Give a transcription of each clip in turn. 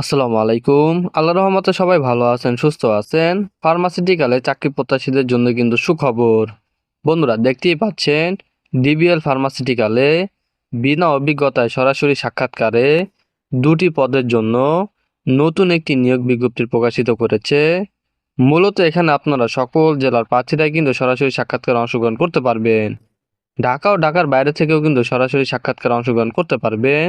আসসালামু আলাইকুম। আল্লাহ রহমতে সবাই ভালো আছেন, সুস্থ আছেন। ফার্মাসিউটিক্যালে চাকরি প্রত্যাশীদের জন্য কিন্তু সুখবর। বন্ধুরা, দেখতেই পাচ্ছেন, ডিবিএল ফার্মাসিউটিক্যালে বিনা অভিজ্ঞতায় সরাসরি সাক্ষাৎকারে দুটি পদের জন্য নতুন একটি নিয়োগ বিজ্ঞপ্তি প্রকাশিত করেছে। মূলত এখানে আপনারা সকল জেলার প্রার্থীরাই কিন্তু সরাসরি সাক্ষাৎকারে অংশগ্রহণ করতে পারবেন। ঢাকা ও ঢাকার বাইরে থেকেও কিন্তু সরাসরি সাক্ষাৎকারে অংশগ্রহণ করতে পারবেন।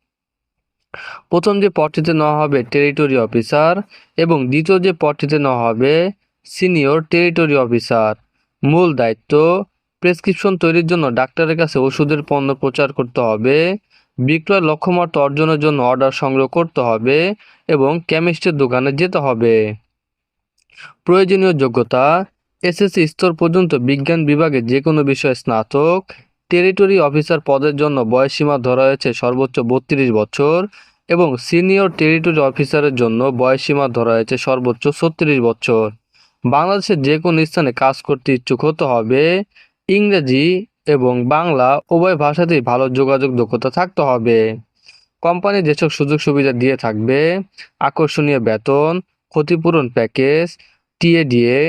প্রথম যে পদটিতে নেওয়া হবে টেরিটরি অফিসার এবং দ্বিতীয় যে পদটিতে নেওয়া হবে সিনিয়র টেরিটরি অফিসার মূল দায়িত্ব প্রেসক্রিপশন তৈরির জন্য ডাক্তারের কাছে ওষুধের পণ্য প্রচার করতে হবে, বিক্রয় লক্ষ্যমাত্রা অর্জনের জন্য অর্ডার সংগ্রহ করতে হবে এবং কেমিস্টের দোকানে যেতে হবে। প্রয়োজনীয় যোগ্যতা, এসএসসি স্তর পর্যন্ত বিজ্ঞান বিভাগে যে কোনো বিষয়ে স্নাতক টেরিটরি অফিসার পদের জন্য বয়সসীমা ধরা হয়েছে সর্বোচ্চ বত্রিশ বছর এবং সিনিয়র টেরিটরি অফিসারের জন্য বয়সসীমা ধরা হয়েছে সর্বোচ্চ ছত্রিশ বছর। বাংলাদেশের যে কোনো স্থানে কাজ করতে ইচ্ছুক হতে হবে, ইংরেজি এবং বাংলা উভয় ভাষাতেই ভালো যোগাযোগ দক্ষতা থাকতে হবে। কোম্পানি যেসব সুযোগ সুবিধা দিয়ে থাকবে, আকর্ষণীয় বেতন, ক্ষতিপূরণ প্যাকেজ, টিএডিএ,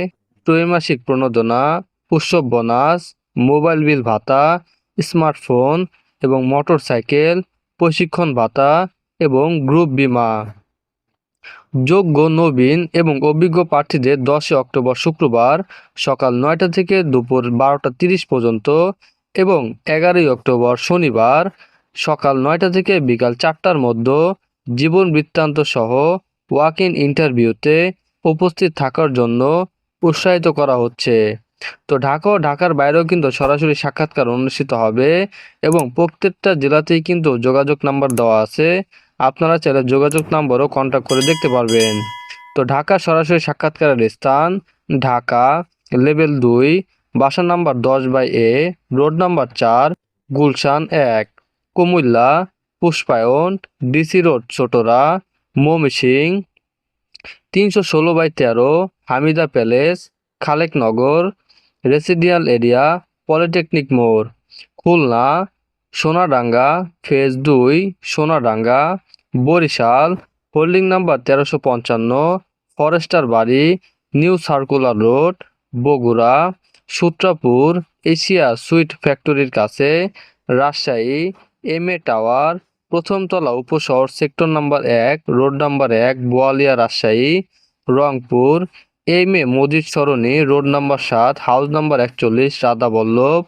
ত্রৈমাসিক প্রণোদনা, উৎসব বোনাস মোবাইল বিল ভাতা, স্মার্টফোন এবং মোটরসাইকেল, প্রশিক্ষণ ভাতা এবং গ্রুপ বীমা। যোগ্য, নবীন এবং অভিজ্ঞ প্রার্থীদের দশই অক্টোবর শুক্রবার সকাল নয়টা থেকে দুপুর বারোটা তিরিশ পর্যন্ত এবং এগারোই অক্টোবর শনিবার সকাল নয়টা থেকে বিকাল চারটার মধ্যে জীবন বৃত্তান্ত সহ ওয়াক ইন ইন্টারভিউতে উপস্থিত থাকার জন্য উৎসাহিত করা হচ্ছে। তো ঢাকা ও ঢাকার বাইরেও কিন্তু সরাসরি সাক্ষাৎকার অনুষ্ঠিত হবে এবং প্রত্যেকটা জেলাতেই কিন্তু যোগাযোগ নাম্বার দেওয়া আছে। আপনারা চাইলে যোগাযোগ নাম্বারও কন্ট্যাক্ট করে দেখতে পারবেন। তো ঢাকা সরাসরি সাক্ষাৎকারের স্থান ঢাকা লেভেল দুই, বাসা নাম্বার দশ বাই এ, রোড নাম্বার চার, গুলশান এক, কুমিল্লা, পুষ্পায়ন, ডিসি রোড ছোটরা ময়মনসিং তিনশো ষোলো বাই তেরো, Hamida palace, Khaleknagar residential area, polytechnic মোড়, খুলনা, সোনাডাঙ্গা, ফেজ দুই, সোনাডাঙ্গা, বরিশাল, হোল্ডিং নাম্বার তেরোশো পঞ্চান্ন, ফরেস্টার বাড়ি, new circular road, Bogura, Sutrapur, Asia sweet ফ্যাক্টরির কাছে, রাজশাহী এম এ টাওয়ার, প্রথমতলা উপশহর, সেক্টর নাম্বার এক, রোড নাম্বার এক, Boalia, Rajshahi, Rangpur M A Majid Sarani, road number সাত, হাউস নাম্বার একচল্লিশ রাধাবল্লভ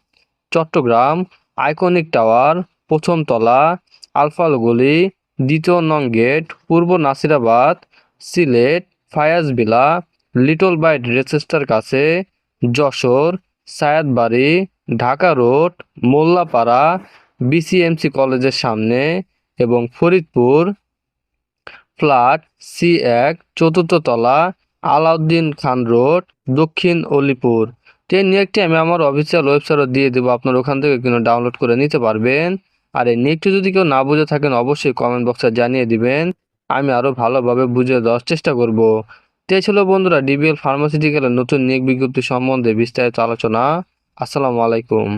চট্টগ্রাম, আইকনিক টাওয়ার প্রথমতলা আলফালগুলি দ্বিতীয় নং গেট, পূর্ব নাসিরাবাদ, সিলেট ফায়াজবিলা লিটল বাইট রেসেস্টার কাছে, যশোর সায়াদবাড়ি ঢাকা রোড, মোল্লাপাড়া, বিসিএমসি কলেজের সামনে এবং ফরিদপুর, ফ্ল্যাট সি এক, চতুর্থ তলা আলাউদ্দিন খান রোড, দক্ষিণ অলিপুর। এই নিয়োগটি আমি আমার অফিসিয়াল ওয়েবসাইটে দিয়ে দেবো, আপনার ওখান থেকে কিন্তু ডাউনলোড করে নিতে পারবেন। আর এই নিয়োগটি যদি কেউ না বুঝে থাকেন, অবশ্যই কমেন্ট বক্সে জানিয়ে দিবেন। আমি আরও ভালোভাবে বুঝে দেওয়ার চেষ্টা করব। তে ছিল বন্ধুরা ডিবিএল ফার্মাসিউটিক্যালের নতুন নিয়োগ বিজ্ঞপ্তি সম্বন্ধে বিস্তারিত আলোচনা। আসসালামু আলাইকুম।